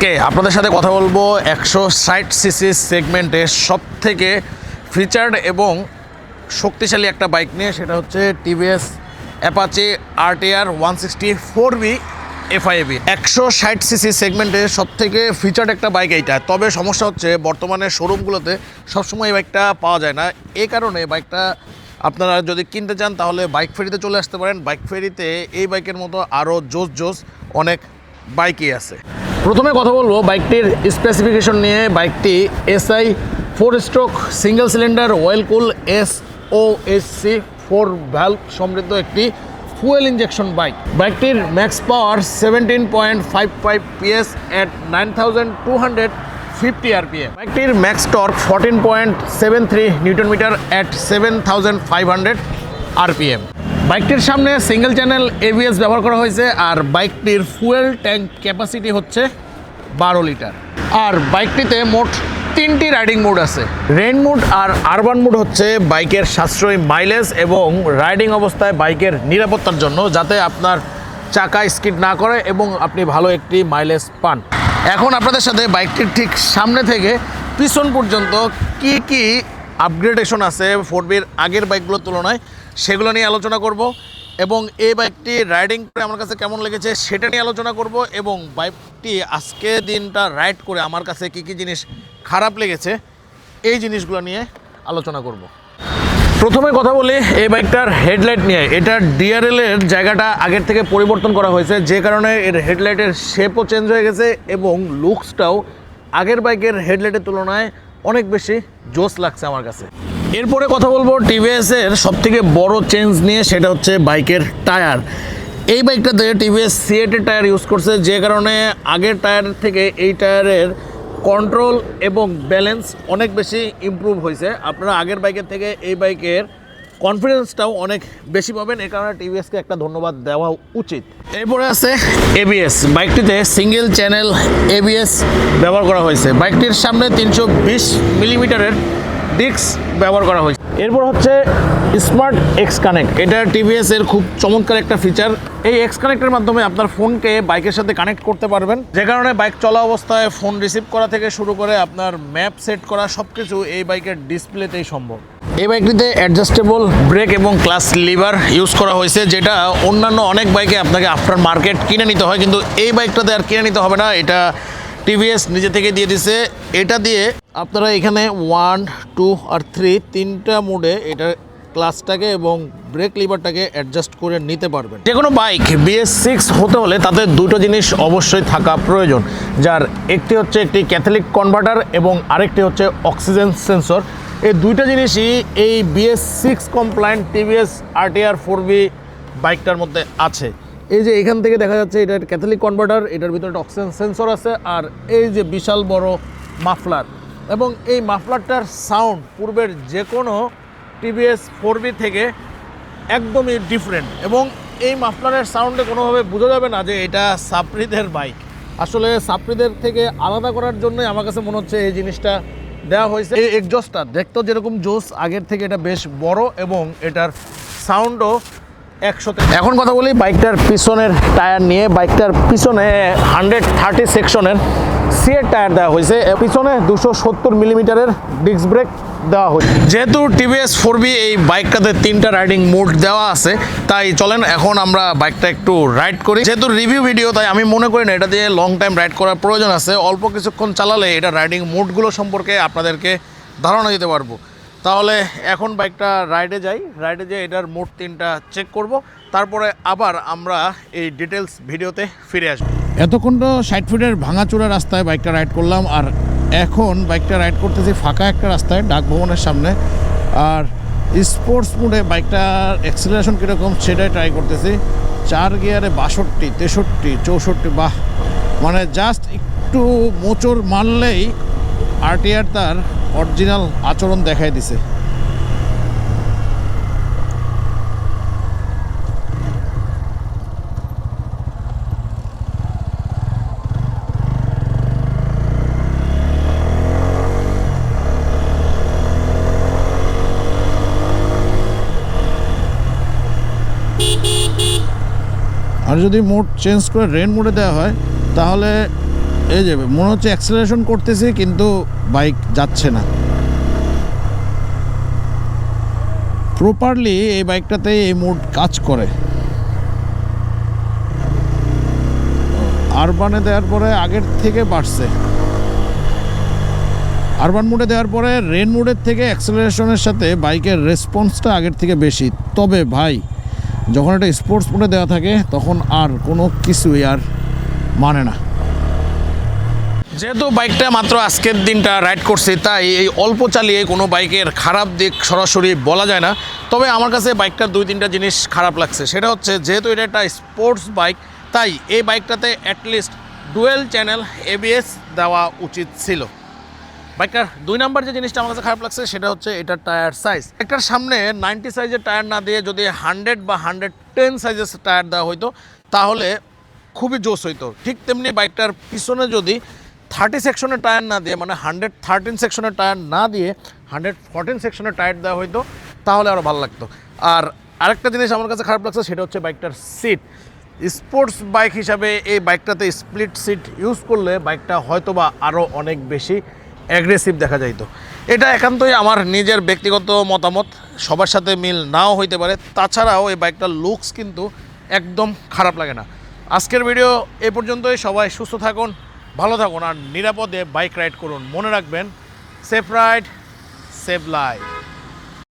আজকে আপনাদের সাথে কথা বলব একশো ষাট সিসি সেগমেন্টের সব থেকে ফিচার্ড এবং শক্তিশালী একটা বাইক নিয়ে, সেটা হচ্ছে TVS Apache RTR one sixty four B FIB একশো ষাট সিসি সেগমেন্টে সব থেকে ফিচার্ড একটা বাইক এইটা। তবে সমস্যা হচ্ছে, বর্তমানে শোরুমগুলোতে সবসময় এই বাইকটা পাওয়া যায় না। এই কারণে বাইকটা আপনারা যদি কিনতে চান, তাহলে বাইক ফেরিতে চলে আসতে পারেন। বাইক ফেরিতে এই বাইকের মতো আরও জোস জোস অনেক বাইকই আছে। প্রথমে কথা বলব বাইকটির স্পেসিফিকেশন নিয়ে। বাইকটি SI four stroke single cylinder oil cool S O S C four valve সমৃদ্ধ একটি ফুয়েল ইঞ্জেকশন বাইক বাইকটির max power seventeen point five five PS at nine thousand two hundred fifty RPM বাইকটির max torque fourteen point seven three newton metre at seven thousand five hundred RPM বাইকটির সামনে single channel ABS ব্যবহার করা হয়েছে, আর বাইকটির fuel tank capacity হচ্ছে বারো litre আর বাইকটিতে মোট তিনটি রাইডিং মোড আছে। রেন মোড আর আরবান মোড হচ্ছে বাইকের সাশ্রয়ী মাইলেজ এবং রাইডিং অবস্থায় বাইকের নিরাপত্তার জন্য, যাতে আপনার চাকা স্কিড না করে এবং আপনি ভালো একটি মাইলেজ পান। এখন আপনাদের সাথে বাইকটির ঠিক সামনে থেকে পিছন পর্যন্ত কি কি আপগ্রেডেশন আছে ফোর বির আগের বাইকগুলোর তুলনায়, সেগুলো নিয়ে আলোচনা করব এবং এই বাইকটি রাইডিং করে আমার কাছে কেমন লেগেছে সেটা নিয়ে আলোচনা করব এবং বাইকটি আজকে দিনটা রাইড করে আমার কাছে কি কি জিনিস খারাপ লেগেছে, এই জিনিসগুলো নিয়ে আলোচনা করব। প্রথমে কথা বলি, এই বাইকটার হেডলাইট নিয়ে। এটার ডিআরএল এর জায়গাটা আগের থেকে পরিবর্তন করা হয়েছে, যে কারণে এর হেডলাইটের শেপও চেঞ্জ হয়ে গেছে এবং লুকসটাও আগের বাইকের হেডলাইটের তুলনায় অনেক বেশি জোস লাগছে আমার কাছে। এরপরে কথা বলব টিভিএস এর সব থেকে বড় চেঞ্জ নিয়ে, সেটা হচ্ছে বাইকের টায়ার এই বাইকটাতে টিভিএস সিএটের টায়ার ইউজ করছে, যে কারণে আগের টায়ার থেকে এই টায়ারের কন্ট্রোল এবং ব্যালেন্স অনেক বেশি ইম্প্রুভ হয়েছে। আপনারা আগের বাইকের থেকে এই বাইকের কনফিডেন্সটাও অনেক বেশি পাবেন। এই কারণে টিভিএসকে একটা ধন্যবাদ দেওয়া উচিত। এরপরে আছে এবিএস বাইকটিতে সিঙ্গেল চ্যানেল এবিএস ব্যবহার করা হয়েছে। বাইকটির সামনে তিনশো বিশ মিলিমিটারের ডিস্ক ব্যবহার করা হয়েছে। এরপর হচ্ছে স্মার্ট এক্স কানেক্ট এটা টিভিএস এর খুব চমৎকার একটা ফিচার এই এক্স কানেক্টের মাধ্যমে আপনার ফোনকে বাইকের সাথে কানেক্ট করতে পারবেন। যে কারণে বাইক চলা অবস্থায় ফোন রিসিভ করা থেকে শুরু করে আপনার ম্যাপ সেট করা সব কিছু এই বাইকের ডিসপ্লেতেই সম্ভব। এই বাইকটিতে অ্যাডজাস্টেবল ব্রেক এবং ক্লাস লিভার ইউজ করা হয়েছে, যেটা অন্যান্য অনেক বাইকে আপনাকে আফটার মার্কেট কিনে নিতে হয়, কিন্তু এই বাইকটাতে আর কিনে নিতে হবে না। এটা টিভিএস নিজে থেকে দিয়ে দিছে। এটা দিয়ে আপনারা এখানে ওয়ান টু আর থ্রি তিনটা মোডে এটা ক্লাসটাকে এবং ব্রেক লিভারটাকে অ্যাডজাস্ট করে নিতে পারবেন। যে কোনো বাইক বিএস সিক্স হতে হলে তাতে দুটো জিনিস অবশ্যই থাকা প্রয়োজন। যার একটি হচ্ছে একটি ক্যাথলিক কনভার্টার এবং আরেকটি হচ্ছে অক্সিজেন সেন্সর এই দুইটা জিনিসই এই BS six compliant TVS RTR four V বাইকটার মধ্যে আছে। এই যে এখান থেকে দেখা যাচ্ছে এটা ক্যাথলিক কনভার্টার এটার ভিতরে একটা অক্সিজেন সেন্সর আছে, আর এই যে বিশাল বড় মাফলার এবং এই মাফলারটার সাউন্ড পূর্বের যে কোনো টিভিএস ফোর বি থেকে একদমই ডিফারেন্ট এবং এই মাফলারের সাউন্ডে কোনোভাবে বোঝা যাবে না যে এটা সাপ্রিদের বাইক আসলে সাপ্রিদের থেকে আলাদা করার জন্যই আমার কাছে মনে হচ্ছে এই জিনিসটা দেওয়া হয়েছে। এই এক্সজস্টটা দেখতেও যেরকম জোস আগের থেকে এটা বেশ বড় এবং এটার সাউন্ডও একশোতে। এখন কথা বলি বাইকটার পিছনের টায়ার নিয়ে। বাইকটার পিছনে হান্ড্রেড থার্টি সেকশনের সিয়ের টায়ার দেওয়া হয়েছে। পিছনে দুশো সত্তর মিলিমিটারের ডিস্ক ব্রেক দেওয়া হয়েছে। যেহেতু টিভিএস ফোর বি এই বাইকটাতে তিনটা রাইডিং মোড দেওয়া আছে তাই চলেন এখন আমরা বাইকটা একটু রাইড করি। যেহেতু রিভিউ ভিডিও তাই আমি মনে করি না এটা দিয়ে লং টাইম রাইড করার প্রয়োজন আছে। অল্প কিছুক্ষণ চালালে এটা রাইডিং মোডগুলো সম্পর্কে আপনাদেরকে ধারণা দিতে পারব। তাহলে এখন বাইকটা রাইডে যাই। রাইডে যেয়ে এটার মোট তিনটা চেক করব। তারপরে আবার আমরা এই ডিটেলস ভিডিওতে ফিরে আসব। এতক্ষণ তো ষাট ফিটের ভাঙাচোরা রাস্তায় বাইকটা রাইড করলাম আর এখন বাইকটা রাইড করতেছি ফাঁকা একটা রাস্তায় ডাকভবনের সামনে। আর স্পোর্টস মোডে বাইকটার অ্যাক্সিলারেশন কীরকম সেটাই ট্রাই করতেছি। চার গিয়ারে বাষট্টি, তেষট্টি, চৌষট্টি, বাহ! মানে জাস্ট একটু মোচর মারলেই আরটিআর তার অরিজিনাল আচরণ দেখাই দিছে। আর যদি মোড চেঞ্জ করে রেন মোডে দেওয়া হয়, তাহলে এই যে মনে হচ্ছে অ্যাক্সেলারেশন করতেছি, কিন্তু বাইক যাচ্ছে না। প্রপারলি এই বাইকটাতে এই মোড কাজ করে। আরবানে দেওয়ার পরে আগের থেকে বাড়ছে। আরবান মোডে দেওয়ার পরে রেন মোডের থেকে অ্যাক্সেলারেশনের সাথে বাইকের রেসপন্সটা আগের থেকে বেশি। তবে ভাই যখন এটা স্পোর্টস মোডে দেওয়া থাকে, তখন আর কোনো কিছুই আর মানে না। যেহেতু বাইকটা মাত্র আজকের দিনটা রাইড করছি, তাই এই অল্প চালিয়ে কোনো বাইকের খারাপ দিক সরাসরি বলা যায় না। তবে আমার কাছে বাইকটার দুই তিনটা জিনিস খারাপ লাগছে। সেটা হচ্ছে, যেহেতু এটা একটা স্পোর্টস বাইক তাই এই বাইকটাতে at least dual channel ABS দেওয়া উচিত ছিল। বাইকটার দুই নাম্বার যে জিনিসটা আমার কাছে খারাপ লাগছে, সেটা হচ্ছে এটার টায়ার সাইজ একটার সামনে নাইনটি সাইজের টায়ার না দিয়ে যদি হান্ড্রেড বা হান্ড্রেড টেন সাইজের টায়ার দেওয়া হইতো, তাহলে খুবই জোস হইতো। ঠিক তেমনি বাইকটার পিছনে যদি থার্টি সেকশনের টায়ার না দিয়ে মানে হান্ড্রেড থার্টিন সেকশনের টায়ার না দিয়ে হান্ড্রেড ফোরটিন সেকশনের টায়ার দেওয়া হইতো, তাহলে আরও ভালো লাগতো। আর আরেকটা জিনিস আমার কাছে খারাপ লাগছে, সেটা হচ্ছে বাইকটার সিট স্পোর্টস বাইক হিসাবে এই বাইকটাতে স্প্লিট সিট ইউজ করলে বাইকটা হয়তোবা আরও অনেক বেশি অ্যাগ্রেসিভ দেখা যাইতো। এটা একান্তই আমার নিজের ব্যক্তিগত মতামত, সবার সাথে মিল নাও হইতে পারে। তাছাড়াও এই বাইকটার লুকস কিন্তু একদম খারাপ লাগে না। আজকের ভিডিও এ পর্যন্তই, সবাই সুস্থ থাকুন, ভালো থাকুন, আর নিরাপদে বাইক রাইড করুন। মনে রাখবেন সেফ রাইড সেভ লাইফ